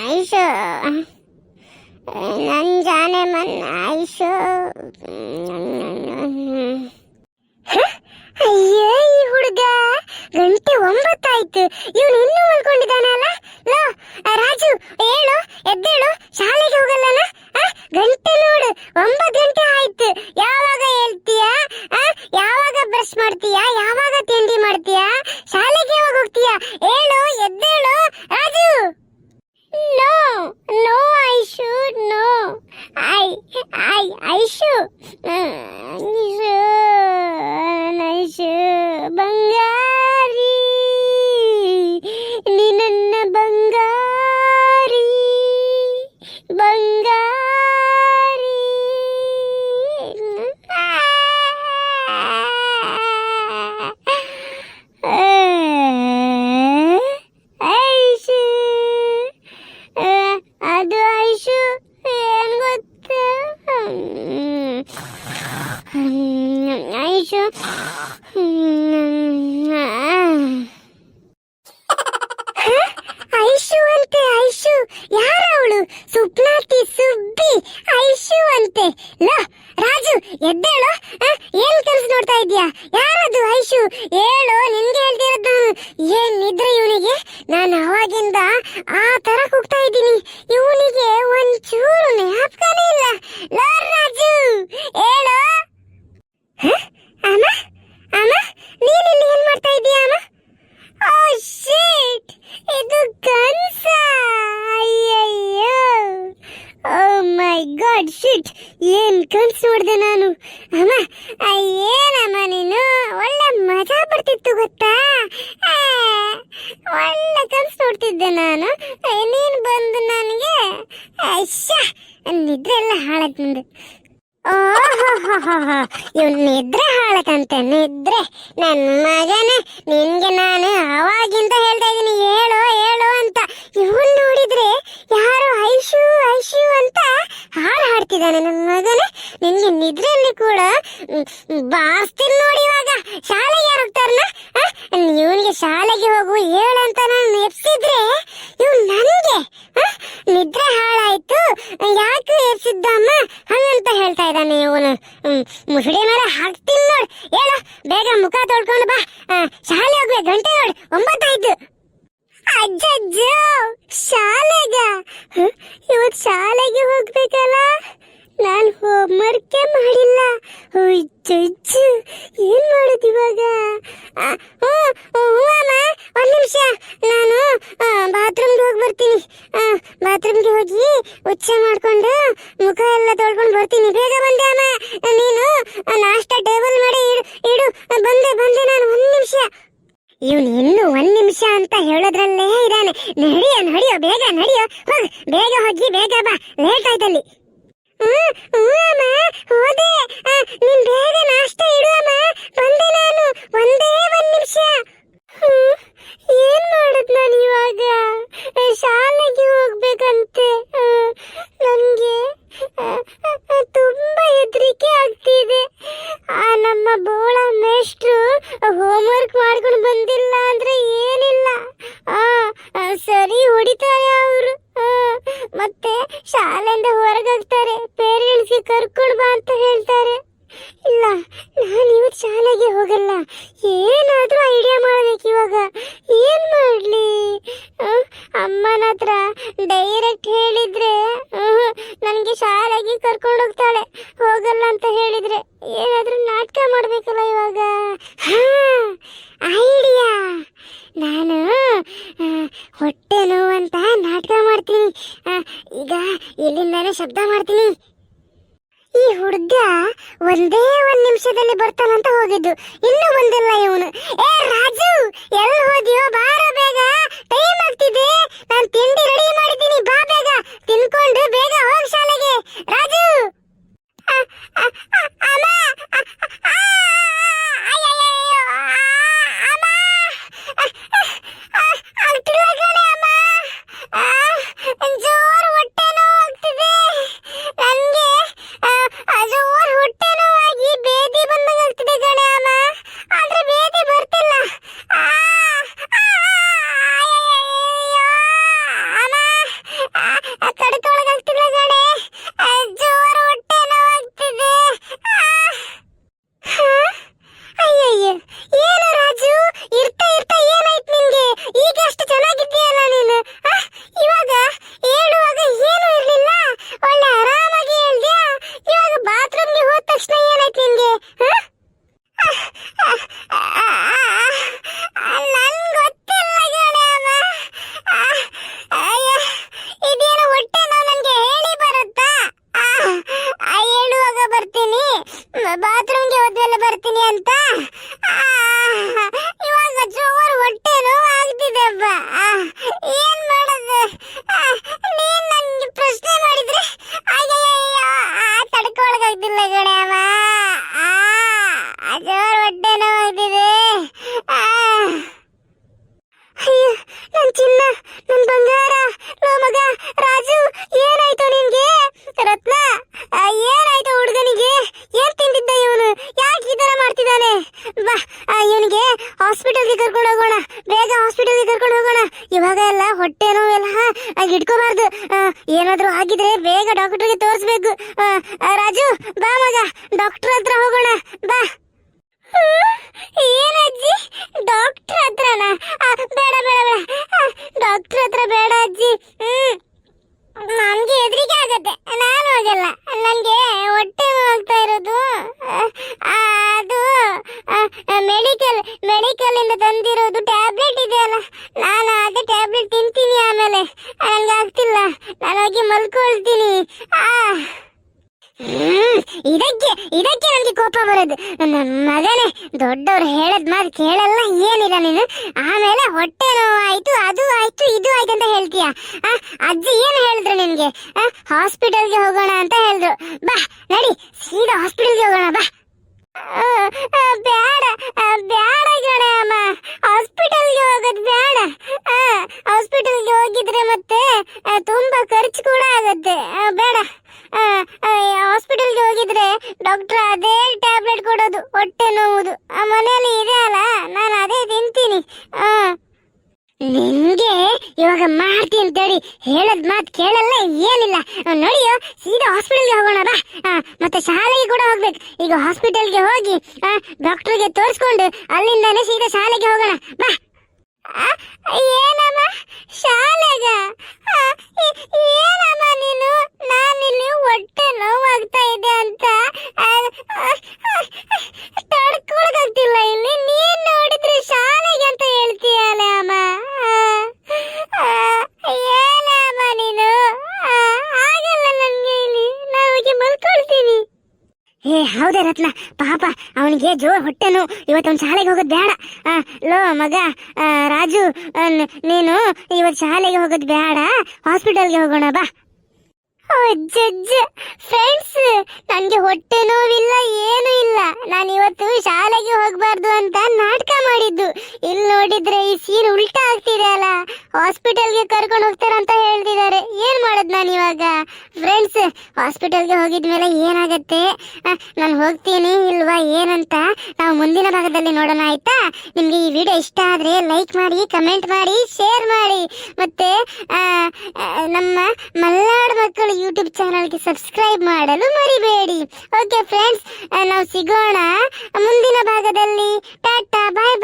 ಆಯ್ಷು ನನ್ ಜಾನೆ ಮನ್ ಆಯ್ಷು ಅಯ್ಯೋ ಈ ಹುಡುಗ ಗಂಟೆ ಒಂಬತ್ತಾಯ್ತು ಇವನು ಇನ್ನೂ ಮಲ್ಕೊಂಡಿದ್ದಾನಲ್ಲ ಲೋ ಆ ರಾಜು ಹೇಳು ಎದ್ದೇಳು ಶಾಲೆಗೆ ಹೋಗಲ್ಲನ ಆ, ಗಂಟೆ ನೋಡು, ಒಂಬತ್ತು ಗಂಟೆ ಆಯ್ತು. ಯಾವಾಗ ಹೇಳ್ತೀಯಾ? ಯಾವಾಗ ಬ್ರಷ್ ಮಾಡ್ತೀಯಾ? ಯಾವಾಗ ತಿಂಡಿ ಮಾಡ್ತೀಯಾ? ಶಾಲೆಗೆ ಯಾವಾಗ ಹೋಗ್ತೀಯಾ? ಹೇಳು ಎದ್ದೇಳು Raju no no I should know I I Aishu Aishu ಬಂಗಾರಿ ನೀ ನನ್ನ ಬಂಗಾರಿ ಬಂಗಾರಿ ಐಶು ಆ, ಅದು ಐಶು ಏನ್ ಗೊತ್ತ ಐಶು ಅಂತೆ, ಐಶು. ಯಾರವಳು? ಸುಪ್ನಾತಿ, ಸುಬ್ಬಿ. ಐಶು ಅಂತೆ. ಲೋ, ರಾಜು, ಎದ್ದೇಳು. ಏನ್ ಕೆಲಸ ನೋಡ್ತಾ ಇದೀಯಾ ಯಾರದು ಐಶು? ಹೇಳು, ನಿನ್ಗೆ ಹೇಳ್ತಿರೋದು ಏನ್ ನಿದ್ರೆ ಇವನಿಗೆ? ನಾನು ಅವಾಗಿಂದ ಆ ತರ ಕೂಗ್ತಾ ಇದ್ದೀನಿ. ಇವನಿಗೆ ಒಂಚೂರು ಜ್ಞಾಪಕನೇ ಇಲ್ಲ ಲೋ ರಾಜು ಹೇಳು ಹ? ಅಮ್ಮ ಅಮ್ಮ ನೀನ್ ಇಲ್ಲಿ ಏನ್ ಮಾಡ್ತಾ ಇದೀಯ ಅಮ್ಮ ಓ ಶಿಟ್ ಇದು ಕನ್ಸ ಅಯ್ಯಯ್ಯೋ ಓ ಮೈ ಗಾಡ್ ಶಿಟ್ ಏನ್ ಕನ್ಸ್ ನೋಡ್ದೆ ನಾನು ಅಮ್ಮ ಏನಮ್ಮ ನೀನು? ಒಳ್ಳೆ ಮಜಾ ಬರ್ತಿತ್ತು ಗೊತ್ತಾ? ಒಳ್ಳೆ ಕನ್ಸು ನೋಡ್ತಿದ್ದೆ ನಾನು. ನೀನ್ ಬಂದು ನನಗೆ ನಿದ್ರೆ ಎಲ್ಲ ಹಾಳಾಯ್ತು ನಂದು ಇವ್ ನಿದ್ರೆ ಹಾಳಕಂತೆ ನಿದ್ರೆ. ನನ್ನ ಮಗನೇ, ನಿನ್ಗೆ ನಾನು ಅವಾಗಿಂದ ಹೇಳ್ತಾ ಇದೀನಿ ಹೇಳು ಹೇಳು ಅಂತ. ಇವನ್ ನೋಡಿದ್ರೆ ಯಾರು ಐಶು ಐಶು ಅಂತ ಹಾಡು ಹಾಡ್ತಿದ್ದಾನೆ. ನನ್ನ ಮಗನೇ, ನಿನ್ಗೆ ನಿದ್ರೆಯಲ್ಲಿ ಕೂಡ ಬಾರ್ಸ್ತೀನಿ ನೋಡಿ ಇವಾಗ. ಶಾಲೆಗೆ ಯಾರು ಹೋಗ್ತಾರನ ಇವನಿಗೆ ಶಾಲೆಗೆ ಹೋಗು, ಹೇಳು ಅಂತ ನಾನು ಎಪ್ಸಿದ್ರೆ ಇವ್ ನನ್ಗೆ ಆ? ನಿದ್ರೆ ಹಾಳಾಯ್ತು ಯಾಕೆ ಎಪ್ಸಿದ್ದಮ್ಮ ಹಂಗಂತ ಹೇಳ್ತಾ ಇದ್ದಾನೆ ಇವನು ಮುಸುಡಿ ಮೇಲೆ ಹಾಕ್ತೀನಿ ನೋಡ್ ಹೇಳು ಬೇಗ ಮುಖ ತೊಳ್ಕೊಂಡು ಬಾ ಆ, ಶಾಲೆ ಹೋಗ್ಬೇಕು ಗಂಟೆ ನೋಡು ಒಂಬತ್ತಾಯ್ತು ಅಜ್ಜಜ್ಜ, ಶಾಲೆಗ. ಇವತ್ತು ಇವತ್ ಶಾಲೆಗೆ ಹೋಗ್ಬೇಕಲ್ಲ? ನಾನು ಹೋಮ್ವರ್ಕೇ ಮಾಡಿಲ್ಲ. ಅಜ್ಜಜ್ಜು, ಏನು ಮಾಡೋದು ಇವಾಗ? ಹ್ಞೂ ಹ್ಞೂ ಅಮ್ಮ ಒಂದ್ ನಿಮಿಷ. ನಾನು ಬಾತ್ರೂಮ್ಗೆ ಹೋಗಿ ಬರ್ತೀನಿ. ಬಾತ್ರೂಮ್ಗೆ ಹೋಗಿ ಉಚ್ಚ ಮಾಡ್ಕೊಂಡು ಮುಖ ಎಲ್ಲ ತೊಳ್ಕೊಂಡು ಬರ್ತೀನಿ. ಬೇಗ ಬಂದೆ ಅಮ್ಮ ನೀನು ನಾಷ್ಟ ಟೇಬಲ್ ಮಾಡಿ ಇಡು ಇಡು. ಬಂದೆ ಬಂದೆ ನಾನು ಒಂದು ನಿಮಿಷ. ಇವನು ಇನ್ನು ಒಂದ್ ನಿಮಿಷ ಅಂತ ಹೇಳೋದ್ರಲ್ಲೇ ಇದ್ದಾನೆ. ನಡಿಯೋ ನಡಿಯೋ, ಬೇಗ ನಡಿಯೋ. ಹೋಗ್, ಬೇಗ ಹೋಗಿ, ಬೇಗ ಬಾ. ಲೇಟ್ ಆಯ್ತಲ್ಲಿ. ಹೋದೆ. ನಿನ್ ಬೇಗ ನಾಷ್ಟ ಇಡು ಅಮ್ಮ. ಬಂದೆ ನಾನು. ಒಂದೇ ಒಂದ್ ನಿಮಿಷ. ಏನ್ ಮಾಡೋದ್ ನಾನು ಇವಾಗ? ಶಾಲೆಗೆ ಹೋಗ್ಬೇಕಂತೆ. ನನ್ಗೆ ಆ, ಆ, ತುಂಬಾ ಹೆದರಿಕೆ ಆಗ್ತಿದೆ ಆ ನಮ್ಮ ಬೋಳ ಮೇಷ್ಟ್ರು ಹೋಮ್ವರ್ಕ್ ಮಾಡ್ಕೊಂಡು ಬಂದಿಲ್ಲ ಅಂದ್ರೆ ಏನಿಲ್ಲ ಆ ಆ, ಸರಿ ಹೊಡಿತಾರೆ ಅವರು ಮತ್ತೆ ಶಾಲೆಯಿಂದ ಹೊರಗಾಗ್ತಾರೆ ಪೇರೆಂಟ್ಸ್ಗೆ ಕರ್ಕೊಂಡು ಬಾ ಅಂತ ಹೇಳ್ತಾರೆ ಇಲ್ಲ ನಾನು ಇವತ್ತು ಶಾಲೆಗೆ ಹೋಗಲ್ಲ ಏನಾದ್ರೂ ಐಡಿಯಾ ಮಾಡ್ಬೇಕು ಇವಾಗ ಏನ್ ಮಾಡ್ಲಿ ಆ, ಅಮ್ಮನ ಹತ್ರ ಡೈರೆಕ್ಟ್ ಹೇಳಿದ್ರೆ ನನಗೆ ಶಾಲೆಗೆ ಕರ್ಕೊಂಡು ಹೋಗ್ತಾಳೆ ಹೋಗಲ್ಲ ಅಂತ ಹೇಳಿದ್ರೆ ಏನಾದ್ರೂ ನಾಟಕ ಮಾಡ್ಬೇಕಲ್ಲ ಇವಾಗ? ಐಡಿಯಾ ನಾನು ಹೊಟ್ಟೆ ನೋವು ಅಂತ ನಾಟಕ ಮಾಡ್ತೀನಿ. ಈಗ ಎಲ್ಲಿಂದಾನೇ ಶಬ್ದ ಮಾಡ್ತೀನಿ. ಈ ಹುಡುಗ ಒಂದೇ ಒಂದ್ ನಿಮಿಷದಲ್ಲಿ ಬರ್ತಾನಂತ ಹೋಗಿದ್ದು. ಇನ್ನೂ ಬಂದಿಲ್ಲ ಇವನು. ಏ ರಾಜು ಎಲ್ಲಿ ಹೋದ್ಯೋ ಬಾರೋ ಬೇಗ ಟೈಮ್ ಆಗ್ತಿದೆ ನಾನು ತಿಂಡಿ ರೆಡಿ ಮಾಡಿದ್ದೀನಿ ಬಾ ಬೇಗ ತಿನ್ಕೊಂಡು ಬೇಗ ಹೋಗ್ ಶಾಲೆಗೆ ರಾಜು ಆ, ಆ, ಆ, ಅಮ್ಮ ಆ, ಆ, ಅಯ್ಯಯ್ಯಯ್ಯೋ, ಆ, ಅಮ್ಮ ಆ, ಆ, ಆಗ್ತಿಲ್ಲ ಕಣೆ ಅಮ್ಮ ಆ, ಜೋರು ಹೊಟ್ಟೆ ನೋವು ಆಗ್ತಿದೆ ನನ್ಗೆ ಆ, ಆ, ಜೋರು ಹೊಟ್ಟೆ ನೋವಾಗಿ ಬಾತ್ರೂಮ್ಗೆ ಹೋದ್ಮೇಲೆ ಬರ್ತೀನಿ ಅಂತ? ಇವಾಗ ಜೋರು ಹೊಟ್ಟೆ ನೋವು ಆಗ್ತಿದೆ ಆ, ಏನ್ ಮಾಡೋದು? ನೀನು ನೀನ್ ನನ್ಗೆ ಪ್ರಶ್ನೆ ಮಾಡಿದ್ರೆ ಆ, ತಡ್ಕೊಳಕ್ಕಾಗ್ತಿಲ್ಲ ಗಣೇವ ಜೋರು ಹೊಟ್ಟೆ ನೋವು ಆಗ್ತಿದೆ. ಆ. ಅಯ್ಯೋ ನನ್ ಚಿನ್ನ ನನ್ ಬಂಗಾರ ಲೋ ಮಗ ರಾಜು, ಏನಾಯ್ತು ನಿನ್ಗೆ? ರತ್ನ ಏನಾಯ್ತು ಹುಡುಗನಿಗೆ? ಏನ್ ತಿಂದಿದ್ದ ಇವನು? ಯಾಕೆ ಈ ತರ ಮಾಡ್ತಿದ್ದಾನೆ? ಬಾ ಇವನಿಗೆ ಹಾಸ್ಪಿಟಲ್ಗೆ ಕರ್ಕೊಂಡು ಹೋಗೋಣ. ಬೇಗ ಹಾಸ್ಪಿಟಲ್ಗೆ ಕರ್ಕೊಂಡು ಹೋಗೋಣ. ಇವಾಗ ಎಲ್ಲ ಹೊಟ್ಟೆ ನೋವೆಲ್ಲ ಇಟ್ಕೋಬಾರ್ದು ಏನಾದ್ರೂ ಆಗಿದ್ರೆ ಬೇಗ ಡಾಕ್ಟರ್ಗೆ ತೋರಿಸ್ಬೇಕು. ರಾಜು, ಬಾ ಮಗ. ಡಾಕ್ಟರ್ ಹತ್ರ ಹೋಗೋಣ. ಬಾ. ಏನಜ್ಜಿ ಡಾಕ್ಟರ್ ಹತ್ರನಾ ಆ, ಬೇಡ ಬೇಡ ಬೇಡ ಡಾಕ್ಟರ್ ಹತ್ರ ಬೇಡ ಅಜ್ಜಿ ಹ್ಮ್ ನನ್ಗೆ ಹೆದರಿಕೆ ಆಗತ್ತೆ ನಾನು ಹೋಗಲ್ಲ ನನ್ಗೆ ಹೊಟ್ಟೆ ಹೋಗ್ತಾ ಇರೋದು ಆ, ಅದು ಮೆಡಿಕಲ್ ಮೆಡಿಕಲ್ ಇಂದ ತಂದಿರೋದು ಟ್ಯಾಬ್ಲೆಟ್ ಇದೆಯಲ್ಲ ನಾನು ಅದೇ ಟ್ಯಾಬ್ಲೆಟ್ ತಿಂತೀನಿ ಆಮೇಲೆ. ನನಗೆ ಆಗ್ತಿಲ್ಲ. ನಾನು ಹೋಗಿ ಮಲ್ಕೊಳ್ತೀನಿ. ಆ. ಇದಕ್ಕೆ ಇದಕ್ಕೆ ನನಗೆ ಕೋಪ ಬರೋದು. ನನ್ನ ಮಗನೇ, ದೊಡ್ಡವ್ರು ಹೇಳದ್ ಮಾತು ಕೇಳಲ್ಲ, ಏನಿಲ್ಲ ನೀನು. ಆಮೇಲೆ ಹೊಟ್ಟೆ ನೋವಾಯ್ತು, ಅದು ಆಯ್ತು, ಇದು ಆಯ್ತು ಅಂತ ಹೇಳ್ತೀಯ? ಅಜ್ಜಿ ಏನು ಹೇಳಿದ್ರು ನಿನ್ಗೆ? ಹಾಸ್ಪಿಟಲ್ಗೆ ಹೋಗೋಣ ಅಂತ ಹೇಳಿದ್ರು. ಬಾ, ನಡಿ, ಸೀದಾ ಹಾಸ್ಪಿಟಲ್ಗೆ ಹೋಗೋಣ, ಬಾ. ಬೇಡ. ಬೇಡ ಗಣಮ್ಮ ಹಾಸ್ಪಿಟಲ್ಗೆ ಹೋಗೋದು ಬೇಡ. ಹಾಸ್ಪಿಟಲ್ಗೆ ಹೋಗಿದ್ರೆ ಮತ್ತೆ ತುಂಬಾ ಖರ್ಚು ಕೂಡ ಆಗುತ್ತೆ. ಬೇಡ. ಹಾಸ್ಪಿಟಲ್ಗೆ ಹೋಗಿದ್ರೆ ಡಾಕ್ಟರ್ ಅದೇ ಟ್ಯಾಬ್ಲೆಟ್ ಕೊಡೋದು, ಹೊಟ್ಟೆ ನೋವುದು. ಮನೆಯಲ್ಲಿ ಇದೆ ಅಲ್ಲ, ನಾನು ಅದೇ ತಿಂತೀನಿ. ಆ ನಿನ್ಗೆ ಇವಾಗ ಮಾಡ್ತೀನಿ ಅಂತೇಳಿ ಹೇಳದ್ ಮಾತ್ ಕೇಳಲ್ಲ, ಏನಿಲ್ಲ. ನೋಡಿಯೋ, ಸೀದಾ ಹಾಸ್ಪಿಟಲ್ಗೆ ಹೋಗೋಣ, ಬಾ. ಮತ್ತೆ ಶಾಲೆಗೆ ಕೂಡ ಹೋಗ್ಬೇಕು. ಈಗ ಹಾಸ್ಪಿಟಲ್ಗೆ ಹೋಗಿ ಡಾಕ್ಟರ್ಗೆ ತೋರಿಸ್ಕೊಂಡು ಅಲ್ಲಿಂದಾನೆ ಸೀದಾ ಶಾಲೆಗೆ ಹೋಗೋಣ. ಬಾ. ಏನಮ್ಮ? ಶಾಲೆಗ? ಏನಮ್ಮ ನೀನು? ನಾನಿಲ್ಲಿ ಹೊಟ್ಟೆ ನೋವಾಗ್ತಾ ಇದೆ ಅಂತ ಆ, ಆ, ಆ, ತಡ್ಕೊಳಕ್ಕಾಗ್ತಿಲ್ಲ ಇಲ್ಲಿ ನೀನ್ ನೋಡಿದ್ರೆ ಶಾಲೆಗೆ ಅಂತ ಹೇಳ್ತೀಯಲ್ಲ ಅಮ್ಮ ಆ, ಆ, ಏನಮ್ಮ ನೀನು ಆ, ಆಗಲ್ಲ ನನ್ಗೆ ಇಲ್ಲಿ ನಾವಿಗೆ ಮಲ್ಕೊಳ್ತೀನಿ ಏ ಹೌದೇ ರತ್ನ ಪಾಪ ಅವನಿಗೆ ಜೋ ಹೊಟ್ಟೆನು, ಇವತ್ತೊಂದು ಶಾಲೆಗೆ ಹೋಗೋದು ಬೇಡ. ಲೋ ಮಗ ರಾಜು ನೀನು ಇವತ್ತು ಶಾಲೆಗೆ ಹೋಗೋದು ಬೇಡ. ಹಾಸ್ಪಿಟಲ್ಗೆ ಹೋಗೋಣ, ಬಾ. ಫ್ರೆಂಡ್ಸ್ ನನಗೆ ಹೊಟ್ಟೆ ನೋವಿಲ್ಲ, ಏನು ಇಲ್ಲ. ನಾನು ಇವತ್ತು ಶಾಲೆಗೆ ಹೋಗಬಾರ್ದು ಅಂತ ನಾಟಕ ಮಾಡಿದ್ದು. ಇಲ್ಲಿ ನೋಡಿದ್ರೆ ಈ ಸೀನ್ ಉಲ್ಟಾ ಆಗ್ತಿದೆ ಅಲ್ಲ? ಹಾಸ್ಪಿಟಲ್ಗೆ ಕರ್ಕೊಂಡು ಹೋಗ್ತಾರೆ ಅಂತ ಹೇಳ್ತಿದ್ದಾರೆ. ಏನ್ ಮಾಡೋದು ನಾನು ಇವಾಗ? ಫ್ರೆಂಡ್ಸ್ ಹಾಸ್ಪಿಟಲ್ಗೆ ಹೋಗಿದ್ಮೇಲೆ ಏನಾಗತ್ತೆ? ನಾನು ಹೋಗ್ತೀನಿ ಇಲ್ವಾ ಏನಂತ ನಾವು ಮುಂದಿನ ಭಾಗದಲ್ಲಿ ನೋಡೋಣ, ಆಯ್ತಾ? ನಿಮ್ಗೆ ಈ ವಿಡಿಯೋ ಇಷ್ಟ ಆದ್ರೆ ಲೈಕ್ ಮಾಡಿ ಕಮೆಂಟ್ ಮಾಡಿ ಶೇರ್ ಮಾಡಿ. ಮತ್ತೆ ನಮ್ಮ ಮಲ್ಲಾಡ್ ಮಕ್ಕಳು ಯೂಟ್ಯೂಬ್ ಚಾನಲ್ಗೆ ಸಬ್ಸ್ಕ್ರೈಬ್ ಮಾಡಲು ಮರಿಬೇಡಿ. ಓಕೆ ಫ್ರೆಂಡ್ಸ್ ನಾವು ಸಿಗೋಣ ಮುಂದಿನ ಭಾಗದಲ್ಲಿ. ಟಾಟಾ ಬಾಯ್